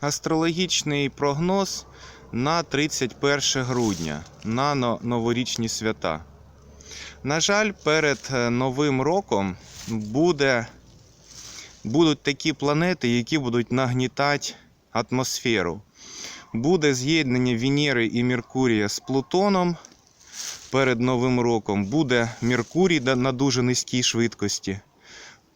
Астрологічний прогноз на 31 грудня на новорічні свята. На жаль, перед е, Новим роком буде, будуть такі планети, які будуть нагнітати атмосферу. Буде з'єднання Венери і Меркурія з Плутоном перед Новим роком. Буде Меркурій на дуже низькій швидкості.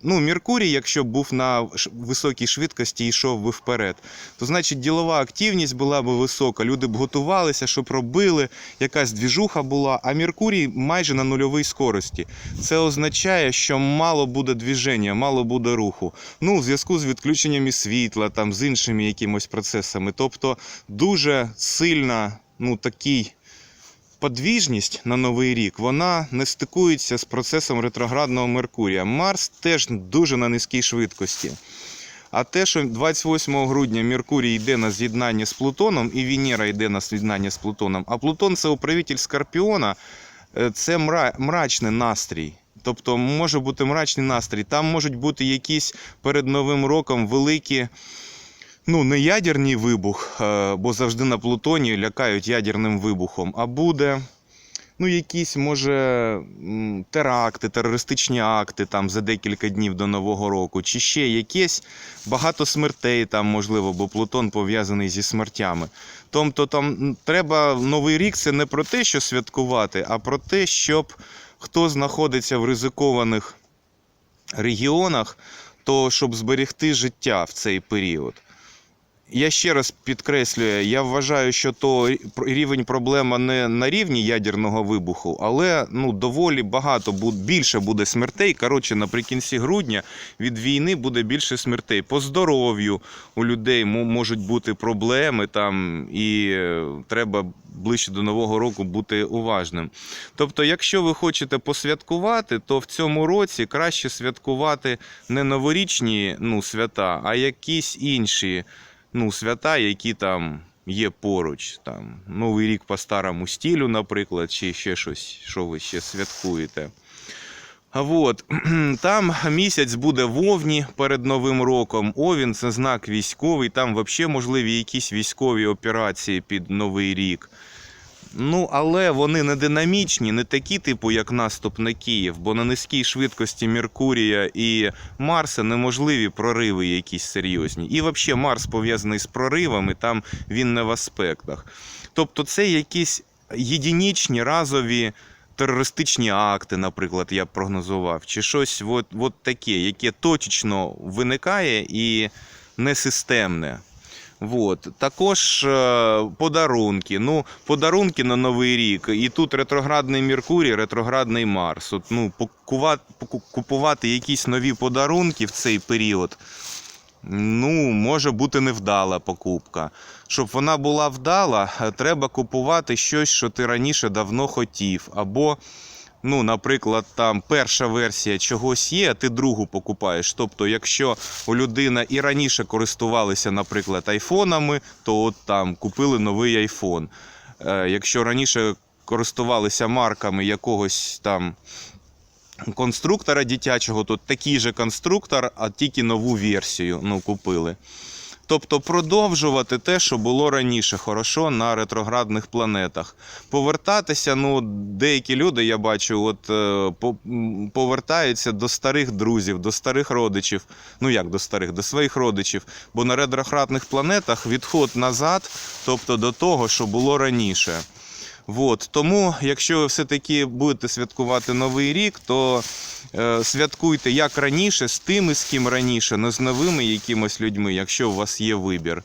Ну, Меркурій, якщо був на високій швидкості і йшов би вперед, то значить ділова активність була б висока, люди б готувалися, щоб робили, якась двіжуха була, а Меркурій майже на нульовій скорості. Це означає, що мало буде движення, мало буде руху. Ну, в зв'язку з відключеннями світла, там, з іншими якимось процесами. Тобто дуже сильна, ну, такий подвіжність на новий рік вона не стикується з процесом ретроградного Меркурія. Марс теж дуже на низькій швидкості. А те, що 28 грудня Меркурій йде на з'єднання з Плутоном, і Венера йде на з'єднання з Плутоном, а Плутон це управитель Скорпіона, е, це мра- мрачний настрій. Тобто може бути мрачний настрій. Там можуть бути якісь перед Новим роком великі ну, не ядерний вибух, е, бо завжди на Плутоні лякають ядерним вибухом, а буде ну, якісь, може, теракти, терористичні акти там за декілька днів до Нового року, чи ще якесь багато смертей там, можливо, бо Плутон пов'язаний зі смертями. Тобто там треба Новий рік це не про те, що святкувати, а про те, щоб хто знаходиться в ризикованих регіонах, то щоб зберегти життя в цей період. Я ще раз підкреслюю, я вважаю, що то рівень проблема не на рівні ядерного вибуху, але ну доволі багато більше буде смертей. Коротше, наприкінці грудня від війни буде більше смертей. По здоров'ю у людей можуть бути проблеми там, і е, треба ближче до нового року бути уважним. Тобто, якщо ви хочете посвяткувати, то в цьому році краще святкувати не новорічні ну, свята, а якісь інші ну, свята, які там є поруч. Там, Новий рік по старому стілю, наприклад, чи ще щось, що ви ще святкуєте. От, там місяць буде вовні перед Новим роком. Овін це знак військовий, там взагалі можливі якісь військові операції під Новий рік. Ну, але вони не динамічні, не такі, типу, як наступ на Київ, бо на низькій швидкості Меркурія і Марса неможливі прориви якісь серйозні. І взагалі Марс пов'язаний з проривами, там він не в аспектах. Тобто це якісь єдинічні разові терористичні акти, наприклад, я б прогнозував, чи щось от, от таке, яке точечно виникає і несистемне. Вот. Також е, подарунки. Ну, подарунки на Новий рік. І тут ретроградний Меркурій, ретроградний Марс. От, ну, купувати якісь нові подарунки в цей період. Ну, може бути невдала покупка. Щоб вона була вдала, е, треба купувати щось, що ти раніше давно хотів. Або, ну, наприклад, там перша версія чогось є, а ти другу покупаєш. Тобто, якщо у людина і раніше користувалися, наприклад, айфонами, то от там купили новий айфон. Е, Якщо раніше користувалися марками якогось там конструктора дитячого, то такий же конструктор, а тільки нову версію ну, купили. Тобто продовжувати те, що було раніше, хорошо на ретроградних планетах. Повертатися, ну, деякі люди, я бачу, от е, повертаються до старих друзів, до старих родичів. Ну як до старих, до своїх родичів. Бо на ретроградних планетах відход назад, тобто до того, що було раніше. Вот. Тому, якщо ви все-таки будете святкувати Новий рік, то святкуйте як раніше, з тими, з ким раніше, не з новими якимось людьми, якщо у вас є вибір.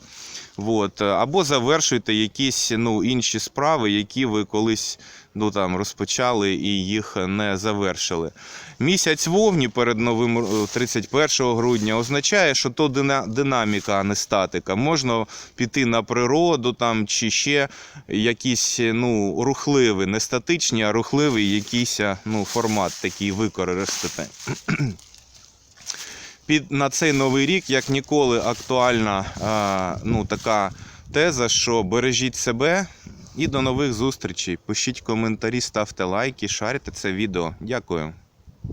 Вот. Або завершуйте якісь ну, інші справи, які ви колись ну, там, розпочали і їх не завершили. Місяць вовні перед новим е, 31 грудня означає, що то дина- динаміка, а не статика. Можна піти на природу там, чи ще якісь ну, рухливі, не статичні, а рухливий якийсь ну, формат такий використати. Під, на цей новий рік, як ніколи, актуальна е, ну, така теза, що бережіть себе і до нових зустрічей. Пишіть коментарі, ставте лайки, шарите це відео. Дякую.